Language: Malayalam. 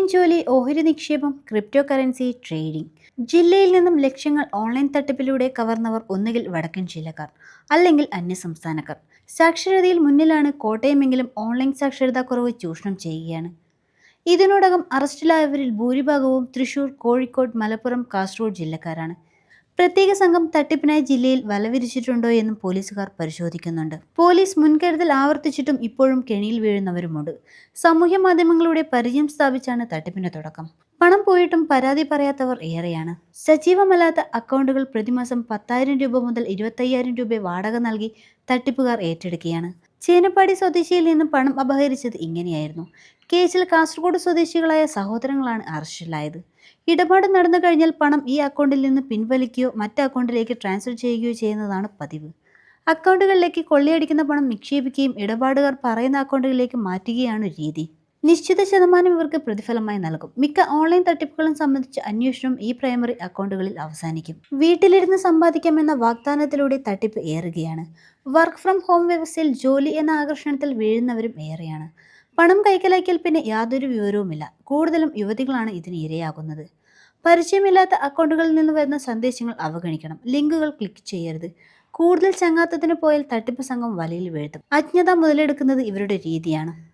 ഓൺലൈൻ ജോലി ഓഹരി നിക്ഷേപം ക്രിപ്റ്റോ കറൻസി ട്രേഡിംഗ്. ജില്ലയിൽ നിന്നും ലക്ഷ്യങ്ങൾ ഓൺലൈൻ തട്ടിപ്പിലൂടെ കവർന്നവർ ഒന്നുകിൽ വടക്കൻ ജില്ലക്കാർ അല്ലെങ്കിൽ അന്യ അന്യസംസ്ഥാനക്കാർ സാക്ഷരതയിൽ മുന്നിലാണ് കോട്ടയമെങ്കിലും ഓൺലൈൻ സാക്ഷരതാ കുറവ് ചൂഷണം ചെയ്യുകയാണ്. ഇതിനോടകം അറസ്റ്റിലായവരിൽ ഭൂരിഭാഗവും തൃശൂർ കോഴിക്കോട് മലപ്പുറം കാസർഗോഡ് ജില്ലക്കാരാണ്. പ്രത്യേക സംഘം തട്ടിപ്പിനായി ജില്ലയിൽ വലവിരിച്ചിട്ടുണ്ടോ എന്നും പോലീസുകാർ പരിശോധിക്കുന്നുണ്ട്. പോലീസ് മുൻകരുതൽ ആവർത്തിച്ചിട്ടും ഇപ്പോഴും കെണിയിൽ വീഴുന്നവരുമുണ്ട്. സാമൂഹ്യ മാധ്യമങ്ങളുടെ പരിചയം സ്ഥാപിച്ചാണ് തട്ടിപ്പിന്റെ തുടക്കം. പണം പോയിട്ടും പരാതി പറയാത്തവർ ഏറെയാണ്. സജീവമല്ലാത്ത അക്കൗണ്ടുകൾ പ്രതിമാസം പത്തായിരം രൂപ മുതൽ ഇരുപത്തയ്യായിരം രൂപ വാടക നൽകി തട്ടിപ്പുകാർ ഏറ്റെടുക്കുകയാണ്. ചേനപ്പാടി സ്വദേശിയിൽ നിന്നും പണം അപഹരിച്ചത് ഇങ്ങനെയായിരുന്നു. കേസിൽ കാസർഗോഡ് സ്വദേശികളായ സഹോദരങ്ങളാണ് അറസ്റ്റിലായത്. ഇടപാട് നടന്നു കഴിഞ്ഞാൽ പണം ഈ അക്കൗണ്ടിൽ നിന്ന് പിൻവലിക്കുകയോ മറ്റു അക്കൗണ്ടിലേക്ക് ട്രാൻസ്ഫർ ചെയ്യുകയോ ചെയ്യുന്നതാണ് പതിവ്. അക്കൗണ്ടുകളിലേക്ക് കൊള്ളയടിക്കുന്ന പണം നിക്ഷേപിക്കുകയും ഇടപാടുകാർ പറയുന്ന അക്കൗണ്ടുകളിലേക്ക് മാറ്റുകയാണ് രീതി. നിശ്ചിത ശതമാനം ഇവർക്ക് പ്രതിഫലമായി നൽകും. മിക്ക ഓൺലൈൻ തട്ടിപ്പുകളും സംബന്ധിച്ച് അന്വേഷണം ഈ പ്രൈമറി അക്കൗണ്ടുകളിൽ അവസാനിക്കും. വീട്ടിലിരുന്ന് സമ്പാദിക്കാമെന്ന വാഗ്ദാനത്തിലൂടെ തട്ടിപ്പ് ഏറുകയാണ്. വർക്ക് ഫ്രം ഹോം വ്യവസ്ഥയിൽ ജോലി എന്ന ആകർഷണത്തിൽ വീഴുന്നവരും ഏറെയാണ്. പണം കൈക്കലാക്കിയാൽ പിന്നെ യാതൊരു വിവരവുമില്ല. കൂടുതലും യുവതികളാണ് ഇതിന് ഇരയാകുന്നത്. പരിചയമില്ലാത്ത അക്കൗണ്ടുകളിൽ നിന്ന് വരുന്ന സന്ദേശങ്ങൾ അവഗണിക്കണം. ലിങ്കുകൾ ക്ലിക്ക് ചെയ്യരുത്. കൂടുതൽ ചങ്ങാത്തത്തിന് പോയാൽ തട്ടിപ്പ് സംഘം വലയിൽ വീഴ്ത്തും. അജ്ഞത മുതലെടുക്കുന്നത് ഇവരുടെ രീതിയാണ്.